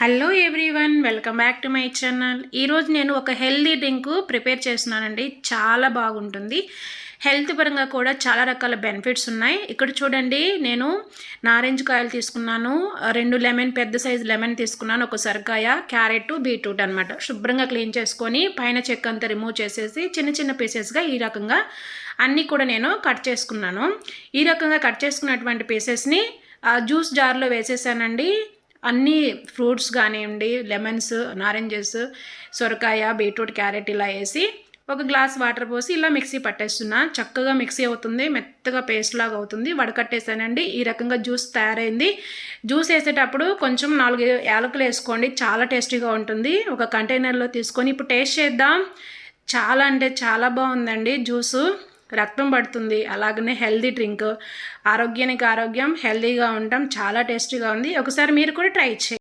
Hello everyone welcome back to my channel ఈరోజు నేను ఒక హెల్దీ డ్రింక్ ప్రిపేర్ చేస్తున్నానండి. చాలా బాగుంటుంది. హెల్త్ పరంగా కూడా చాలా రకాల బెనిఫిట్స్ ఉన్నాయి. ఇక్కడ చూడండి నేను నారింజ కాయలు తీసుకున్నాను. రెండు లెమన్ పెద్ద సైజు లెమన్ తీసుకున్నాను. ఒక సరికాయ క్యారెట్ బీట్రూట్ అనమాట శుభ్రంగా క్లీన్ చేసుకొని పైన చెక్క అంతా రిమూవ్ చేసేసి చిన్న చిన్న పీసెస్గా ఈ రకంగా అన్నీ కూడా నేను కట్ చేసుకున్నాను. ఈ రకంగా కట్ చేసుకున్నటువంటి పీసెస్ని జ్యూస్ జార్లో వేసేసానండి. అన్ని ఫ్రూట్స్ కానివ్వండి లెమన్స్ నారెంజెస్ సొరకాయ బీట్రూట్ క్యారెట్ ఇలా వేసి ఒక గ్లాస్ వాటర్ పోసి ఇలా మిక్సీ పట్టేస్తున్నా. చక్కగా మిక్సీ అవుతుంది మెత్తగా పేస్ట్ లాగా అవుతుంది. వడకట్టేసానండి. ఈ రకంగా జ్యూస్ తయారైంది. జ్యూస్ వేసేటప్పుడు కొంచెం నాలుగు యాలకులు వేసుకోండి. చాలా టేస్టీగా ఉంటుంది. ఒక కంటైనర్లో తీసుకొని ఇప్పుడు టేస్ట్ చేద్దాం. చాలా అంటే చాలా బాగుందండి జ్యూసు. రక్తం పడుతుంది. అలాగనే హెల్దీ డ్రింక్ ఆరోగ్యానికి ఆరోగ్యం హెల్దీగా ఉంటాం చాలా టేస్టీగా ఉంది. ఒకసారి మీరు కూడా ట్రై చేయండి.